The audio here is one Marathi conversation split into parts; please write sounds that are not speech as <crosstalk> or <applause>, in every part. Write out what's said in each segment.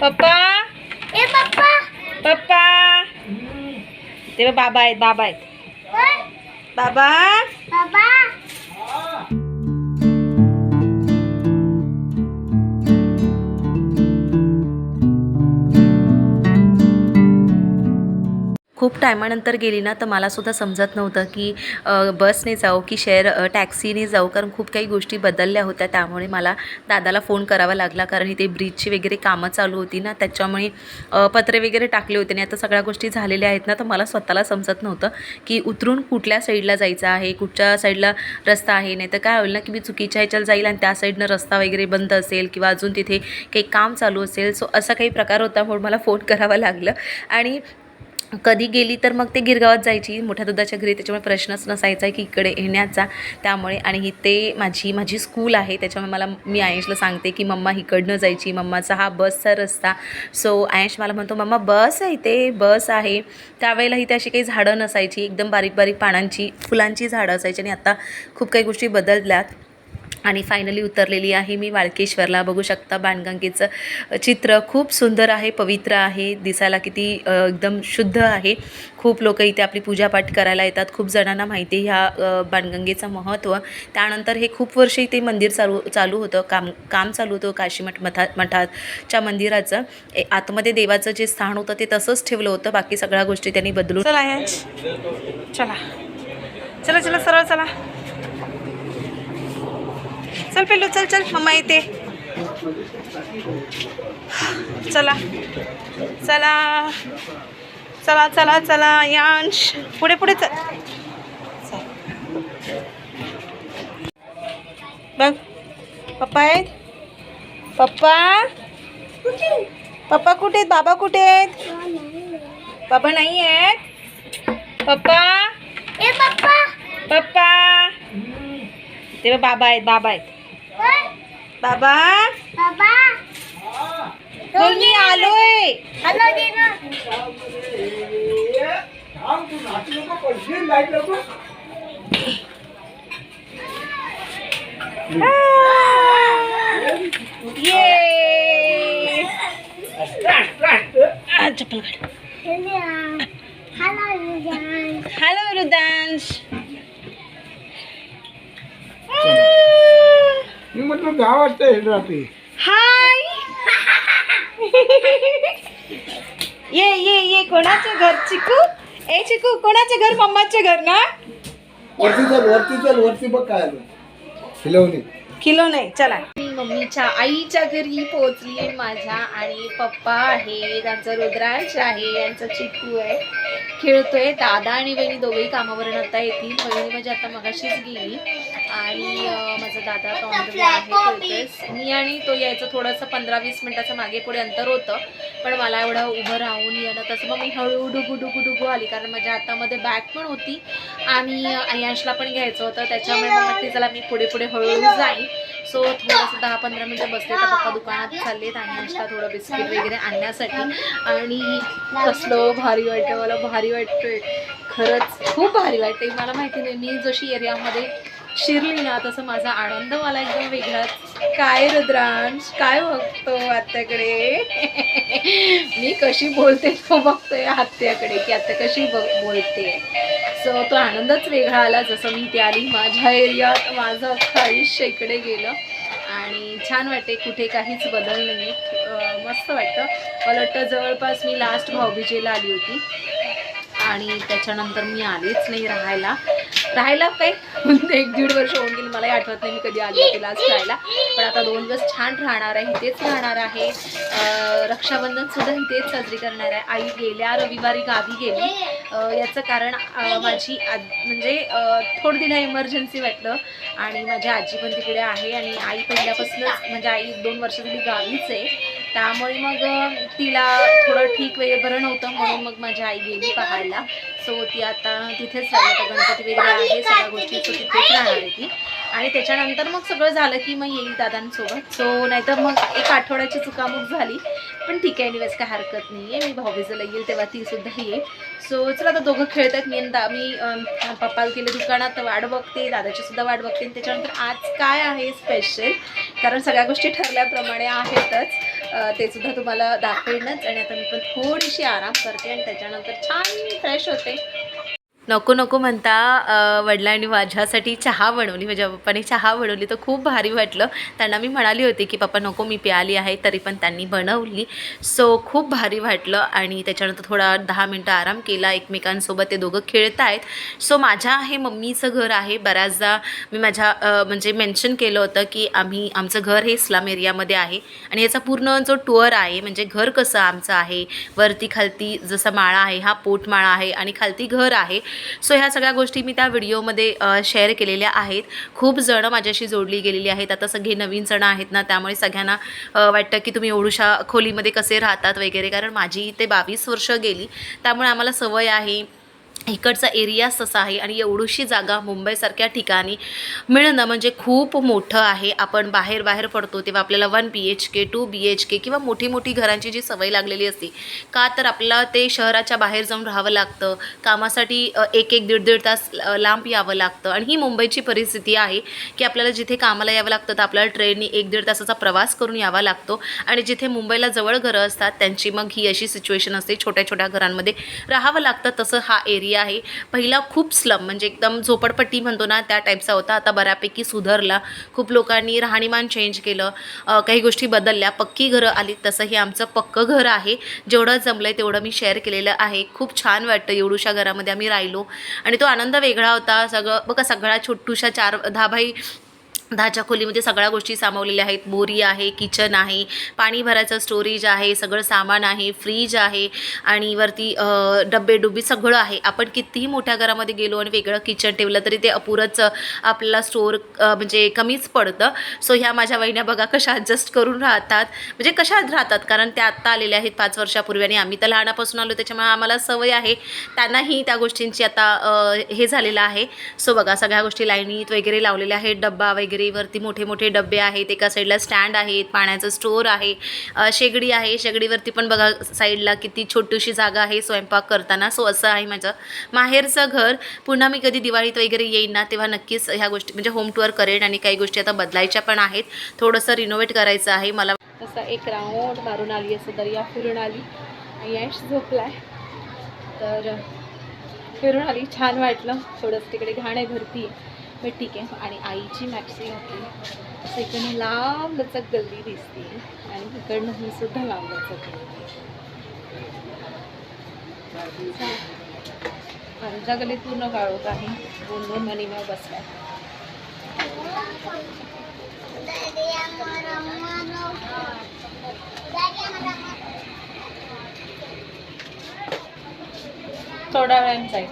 पप्पा? ए पप्पा. पप्पा? ते बाबा आहेत बाबा आहेत. बाबा? खूप टायमानंतर गेली ना तर मला सुद्धा समजत नव्हतं की बसने जाऊ की शेअर टॅक्सीने जाऊ. कारण खूप काही गोष्टी बदलल्या होत्या. त्यामुळे मला दादाला फोन करावा लागला. कारण इथे ब्रिजची वगैरे कामं चालू होती ना त्याच्यामुळे पत्रे वगैरे टाकले होते. आणि आता सगळ्या गोष्टी झालेल्या आहेत ना तर मला स्वतःला समजत नव्हतं की उतरून कुठल्या साईडला जायचं आहे कुठच्या साईडला रस्ता आहे. नाही तर काय होईल ना की मी चुकीच्या ह्याच्याला जाईल आणि त्या साईडनं रस्ता वगैरे बंद असेल किंवा अजून तिथे काही काम चालू असेल. सो असा काही प्रकार होता म्हणून मला फोन <laughs> करावा लागलं. आणि कधी गेली तर मग ते गिरगावात जायची मोठ्या दुधाच्या घरी. त्याच्यामुळे प्रश्नच नसायचा की इकडे येण्याचा. त्यामुळे आणि ही ते माझी माझी स्कूल आहे. त्याच्यामुळे मला मी आयशला सांगते की मम्मा इकडनं जायची. मम्माचा हा बसचा रस्ता. सो आयश मला म्हणतो मम्मा बस आहे इथे. बस आहे. त्यावेळेला इथे अशी काही झाडं नसायची. एकदम बारीक बारीक पानांची फुलांची झाडं असायची आणि आता खूप काही गोष्टी बदलल्यात. आणि फायनली उतरलेली आहे मी वाळकेश्वरला बघू शकता बाणगंगेचं चित्र खूप सुंदर आहे पवित्र आहे दिसायला किती एकदम शुद्ध आहे. खूप लोक इथे आपली पूजापाठ करायला येतात. खूप जणांना माहिती ह्या बाणगंगेचं महत्त्व. त्यानंतर हे खूप वर्ष इथे मंदिर चालू चालू होतं. काम काम चालू होतं काशीमठ मठा मठाच्या मंदिराचं. ए- आतमध्ये देवाचं जे स्थान होतं ते तसंच ठेवलं होतं. बाकी सगळ्या गोष्टी त्यांनी बदलून चला चला. चला चला सरळ चला. चल पेलू चल चल. मम्मा येते. चला. चला. चला चला चला यांश. पुढे पुढे चल. बघ. पप्पा आहेत. पप्पा? पप्पा कुठे आहेत? बाबा कुठे आहेत? बाबा नाही आहेत. पप्पा? पप्पा. पप्पा? ते बाबा आहेत बाबा आहेत. बाबा? बाबा? बोल मी आलोय हॅलो दीना ये। आ, चप्पल काढ। हॅलो दीना हॅलो रुदांश। मी म्हटलं दहा वाजता येईल रात्री हाय. ये ये ये कोणाचं घर चिकू? ए चिकू कोणाचं घर मम्माचं घर ना? वरती चल वरती चल वरती बघ काय आलं. खिलवणी किलो नाही चला. मम्मीच्या आईच्या घरी पोहोचली आहे माझ्या आणि पप्पा आहे त्यांचा रुद्रांश आहे यांचा चिकू आहे. खेळतोय दादा आणि बहिणी दोघेही कामावरून आता येतील. बहिणी म्हणजे आता मगाशीच गेली. आणि माझा दादा आता आहे खेळतोय. मी आणि तो यायचं थोडंसं पंधरा वीस मिनटाचं मागे पुढे अंतर होतं. पण मला एवढं उभं राहून येणं तसं मग मी हळू डुगू डुगू डुगू आली. कारण माझ्या हातामध्ये बॅग पण होती. आणि अयांशला पण घ्यायचं होतं. त्याच्यामुळे मग ते चला मी पुढे पुढे हळूहळू जाईन सो थोडंसं दहा पंधरा मिनटं बसले तर पप्पा दुकानात चाललेत आणि अंशला थोडं बिस्किट वगैरे आणण्यासाठी. आणि कसलं भारी वाटतं मला भारी वाटतंय. खरंच खूप भारी वाटते मला माहिती नाही मी जशी एरियामध्ये शिरली ना तसं माझा आनंद मला एकदम वेगळाच. काय रुद्रांश? काय बघतो आत्याकडे? मी कशी बोलते तो बघतोय आत्याकडे की आत्या कशी बघ बोलते. तो आनंदच वेगळा आला जसं मी ते आली माझ्या एरियात माझं अख्खं आयुष्य इकडे गेलं. आणि छान वाटते कुठे काहीच बदल नाही मस्त वाटतं. मला वाटतं जवळपास मी लास्ट भाऊबीजेला आली होती. आणि त्याच्यानंतर मी आलेच नाही राहायला. राहायला काय <laughs> एक दीड वर्ष होऊन गेली. मलाही आठवत नाही मी कधी आली होती लास्ट राहायला. पण आता दोन दिवस छान राहणार आहे इथेच राहणार आहे. रक्षाबंधन सुद्धा इथेच साजरी करणार आहे. आई गेल्या रविवारी गावी गेली. याचं कारण माझी आज म्हणजे थोडं तिला इमर्जन्सी वाटलं. आणि माझी आजी पण तिकडे आहे आणि आई पहिल्यापासूनच म्हणजे आई दोन वर्ष झाली गावीच आहे. त्यामुळे मग तिला थोडं ठीक वेळ बरं नव्हतं म्हणून मग माझी आई गेली पाहायला. सो ती आता तिथेच राहिली गणपती वगैरे आहे सगळ्या गोष्टी सो तिथेच राहणार आहे ती. आणि त्याच्यानंतर मग सगळं झालं की मग येईल दादांसोबत. सो नाहीतर मग एक आठवड्याची चुकामुक झाली. पण ठीक आहे निवेस काय हरकत नाही आहे मी भाऊबीजेला येईल तेव्हा ती सुद्धा येईल. सो चला आता दोघं खेळतात. मी आणि दा मी पप्पाला गेले दुकानात वाट बघते. दादाची सुद्धा वाट बघते. आणि त्याच्यानंतर आज काय आहे स्पेशल कारण सगळ्या गोष्टी ठरल्याप्रमाणे आहेतच. ते सुद्धा तुम्हाला दाखवेनच. आणि आता मी पण थोडीशी आराम करते आणि त्याच्यानंतर छान फ्रेश होते. नको नको म्हणता वडिलांनी माझ्यासाठी चहा बनवली. म्हणजे माझ्या पप्पाने चहा बनवली तर खूप भारी वाटलं. त्यांना मी म्हणाली होती की पप्पा नको मी प्याली आहे तरी पण त्यांनी बनवली. सो खूप भारी वाटलं आणि त्याच्यानंतर थोडा दहा मिनटं आराम केला. एकमेकांसोबत ते दोघं खेळत आहेत सो माझ्या हे मम्मीचं घर आहे. बऱ्याचदा मी माझ्या म्हणजे मेन्शन केलं होतं की आम्ही आमचं घर हे इस्लाम एरियामध्ये आहे. आणि याचा पूर्ण जो टूअर आहे म्हणजे घर कसं आमचं आहे वरती खालती जसा माळा आहे हा पोटमाळा आहे आणि खालती घर आहे सो ह्या सगळ्या गोष्टी मी त्या व्हिडिओमध्ये शेअर केलेल्या आहेत. खूप जणं माझ्याशी जोडली गेलेली आहेत. आता सगळे नवीन जणं आहेत ना त्यामुळे सगळ्यांना वाटतं की तुम्ही एवढूशा खोलीमध्ये कसे राहतात वगैरे. कारण माझी ते बावीस वर्ष गेली. त्यामुळे आम्हाला सवय आहे. इकडचा एरियाच तसा आहे आणि एवढीशी जागा मुंबईसारख्या ठिकाणी मिळणं म्हणजे खूप मोठं आहे. आपण बाहेर बाहेर पडतो तेव्हा आपल्याला one B H K two B H K किंवा मोठी मोठी घरांची जी सवय लागलेली असते का तर आपल्याला ते शहराच्या बाहेर जाऊन राहावं लागतं कामासाठी एक एक दीड दीड तास लांब यावं लागतं. आणि ही मुंबईची परिस्थिती आहे की आपल्याला जिथे कामाला यावं लागतं तर आपल्याला ट्रेननी एक दीड तासाचा प्रवास करून यावा लागतो. आणि जिथे मुंबईला जवळ घरं असतात त्यांची मग ही अशी सिच्युएशन असते. छोट्या छोट्या घरांमध्ये राहावं लागतं. तसं हा एरिया आहे. पहिला खूप स्लम म्हणजे एकदम झोपडपट्टी म्हणतो ना त्या टाईपचा होता. आता बऱ्यापैकी सुधारला. खूप लोकांनी राहणीमान चेंज केलं. काही गोष्टी बदलल्या. पक्की घरं आली तसं हे आमचं पक्कं घर आहे. जेवढं जमलं आहे तेवढं मी शेअर केलेलं आहे. खूप छान वाटतं एवढूशा घरामध्ये आम्ही राहिलो. आणि तो आनंद वेगळा होता. सगळं बघा सगळ्या छोटूशा चार दहा बाई दहाच्या खोलीमध्ये सगळ्या गोष्टी सामावलेल्या आहेत. बोरी आहे किचन आहे पाणी भरायचं स्टोरेज आहे सगळं सामान आहे फ्रीज आहे आणि वरती डब्बे डुबी सगळं आहे. आपण कितीही मोठ्या घरामध्ये गेलो आणि वेगळं किचन ठेवलं तरी ते अपुरंच आपल्याला स्टोर म्हणजे कमीच पडतं. सो ह्या माझ्या वहिन्या बघा कशा ॲडजस्ट करून राहतात. म्हणजे कशा राहतात? कारण त्या आत्ता आलेल्या आहेत पाच वर्षापूर्वी आणि आम्ही तर लहानापासून आलो त्याच्यामुळे आम्हाला सवय आहे. त्यांनाही त्या गोष्टींची आता हे झालेलं आहे. सो बघा सगळ्या गोष्टी लाईनीत वगैरे लावलेल्या आहेत डब्बा वगैरे वरती मोठे मोठे डबे आहेत एका साईडला स्टँड आहेत पाण्याचं स्टोर आहे शेगडी आहे शेगडीवरती पण बघा साईडला किती छोटीशी जागा आहे स्वयंपाक करताना सो असं आहे माझं. माहेरचं घर पुन्हा मी कधी दिवाळीत वगैरे येईन ना तेव्हा नक्कीच ह्या गोष्टी म्हणजे होम टूअर करेन आणि काही गोष्टी आता बदलायच्या पण आहेत. थोडंसं रिनोव्हेट करायचं आहे मला तसा एक राऊंड मारून आली असं दर्या फिरून आली. यश झोपलाय. तर फिरून आली छान वाटलं. थोडंसं तिकडे घाण आहे भरती आहे पण ठीक आहे. आणि आईची मॅक्सी घातली सेकंड लांब लचक गल्ली दिसते. आणि इकडनं ही सुद्धा लांब लचक आमच्या गल्लीत पूर्ण काळोख आहे. दोन दोन मनीमा बसला थोड्या वेळानं जाईल.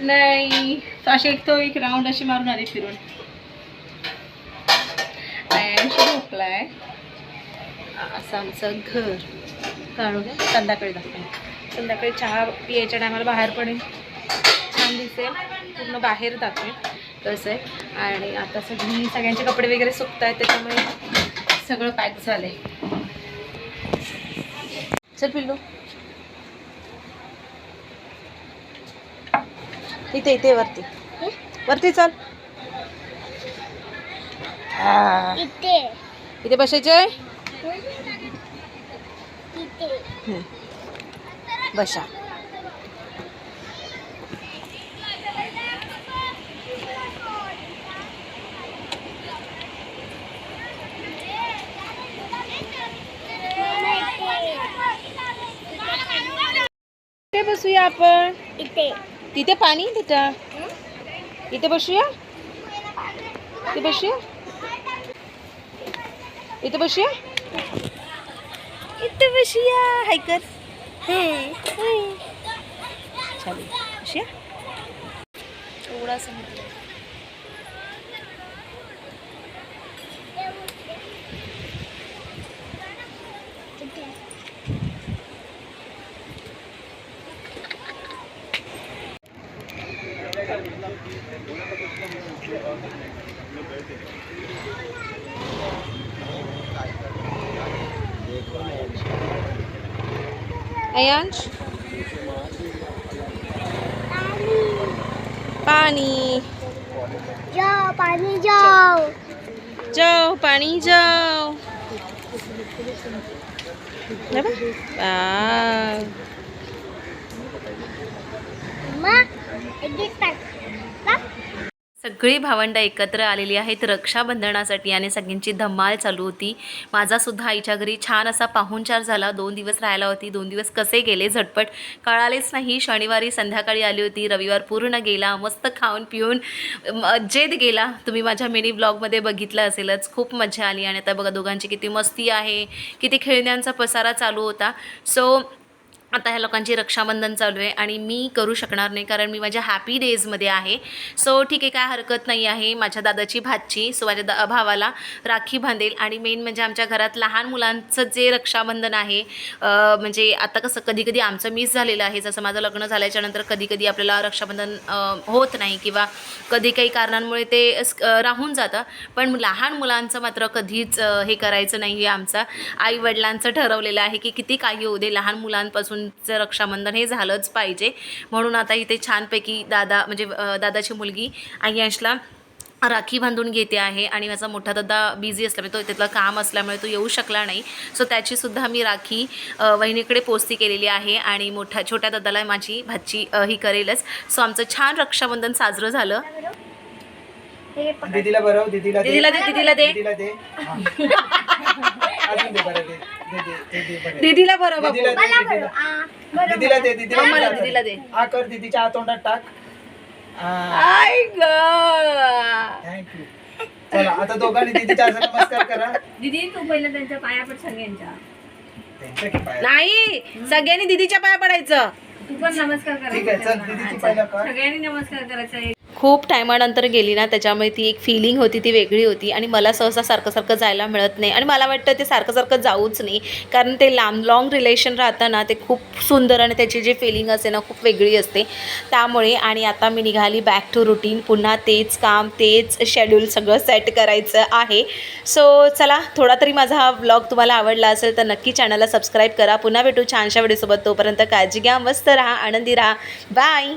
नाही. अशी एक तो एक राऊंड अशी मारून आली फिरून. ऐंशी झोपलाय. असं आमचं घर. काढून संध्याकाळी दाखवेन संध्याकाळी चहा पियाच्या टायमाला बाहेर पडेल छान दिसेल. पूर्ण बाहेर दाखवेल. कसं आहे. आणि आता सगळी सगळ्यांचे कपडे वगैरे सुकत आहेत त्याच्यामुळे सगळं पॅक झालं आहे चल पिल्लू. इथे इथे वरती. वरती चल. इथे. बसायचे? बसा. बसूया आपण. इथे. तिथे पाणी तिथं. इथे बसूया? इथे बसूया? इथे बसूया? इथे बसूया हाय कर चालेल. बसूया? एवढा समजलं अयांश पाणी जाओ पाणी जाओ जाओ पाणी जाओ हे बघ. वाव. मम्मा एक टाक सगळी भावंडं एकत्र आलेली आहेत. रक्षाबंधनासाठी आणि सगळ्यांची धम्माल चालू होती. माझासुद्धा आईच्या घरी छान असा पाहुणचार झाला. दोन दिवस राहायला होती. दोन दिवस कसे गेले झटपट कळालेच नाही. शनिवारी संध्याकाळी आली होती. रविवार पूर्ण गेला. मस्त खाऊन पिऊन मज्जेत गेला. तुम्ही माझ्या मिनी ब्लॉगमध्ये बघितलं असेलच. खूप मजा आली. आणि आता बघा दोघांची किती मस्ती आहे. किती खेळण्यांचा पसारा चालू होता. सो आता ह्या लोकांची रक्षाबंधन चालू आहे आणि मी करू शकणार नाही कारण मी माझ्या हॅपी डेजमध्ये आहे. सो ठीक आहे काय हरकत नाही आहे. माझ्या दादाची भाची सो माझ्या दा भावाला राखी बांधेल आणि मेन म्हणजे आमच्या घरात लहान मुलांचं जे रक्षाबंधन आहे म्हणजे आता कसं कधी कधी आमचं मिस झालेलं आहे. जसं माझं लग्न झाल्याच्यानंतर कधी कधी आपल्याला रक्षाबंधन होत नाही किंवा कधी काही कारणांमुळे ते राहून जातं. पण लहान मुलांचं मात्र कधीच हे करायचं नाही आहे आमचं. आई वडिलांचं ठरवलेलं आहे की किती काही होऊ दे. लहान मुलांपासून मुलांपासूनचं रक्षाबंधन हे झालंच पाहिजे. म्हणून आता इथे छानपैकी दादा म्हणजे दादाची मुलगी आय्यांशला राखी बांधून घेते आहे आणि माझा मोठा दादा बिझी असल्यामुळे तो तिथलं काम असल्यामुळे तो येऊ शकला नाही. सो त्याचीसुद्धा मी राखी वहिनीकडे पोचती केलेली आहे आणि मोठ्या छोट्या दादाला माझी भाची ही करेलच. सो आमचं छान रक्षाबंधन साजरं झालं. दीदीला बरं दीदीला दे. दीदीला दे. <laughs> <laughs> <laughs> अजून दे बरं दे दे दे दे दे बरं दीदीला बरं बाबू दीदीला दे दीदीला दीदीला दे दीदीला मला. दीदीला दे. हा कर दीदीच्या हातोंडात टाक. आय ग. थँक्यू चला आता दोघांनी दीदीच्या असं नमस्कार करा. दीदी तू पहिलं त्यांच्या पाया पड सगळ्यांच्या. त्यांच्या की पाया. नाही सगळ्यांनी दीदीच्या पाया पडायचं. तू पण नमस्कार ठीक आहे चल दीदीची पहिला कर सगळ्यांनी नमस्कार करायचा. खूप टायमानंतर गेली ना त्याच्यामुळे ती एक फिलिंग होती ती वेगळी होती. आणि मला सहसा सारखं सारखं जायला मिळत नाही. आणि मला वाटतं ते सारखं सारखं जाऊच नाही. कारण ते लांब लाँग रिलेशन राहतं ना ते खूप सुंदर आणि त्याची जी फिलिंग असते ना खूप वेगळी असते. त्यामुळे आणि आता मी निघाली बॅक टू रुटीन पुन्हा तेच काम तेच शेड्यूल सगळं सेट करायचं आहे. सो चला थोडा तरी माझा हा ब्लॉग तुम्हाला आवडला असेल तर नक्की चॅनलला सबस्क्राईब करा. पुन्हा भेटू छानशा व्हिडिओसोबत तोपर्यंत काळजी घ्या मस्त राहा आनंदी राहा. बाय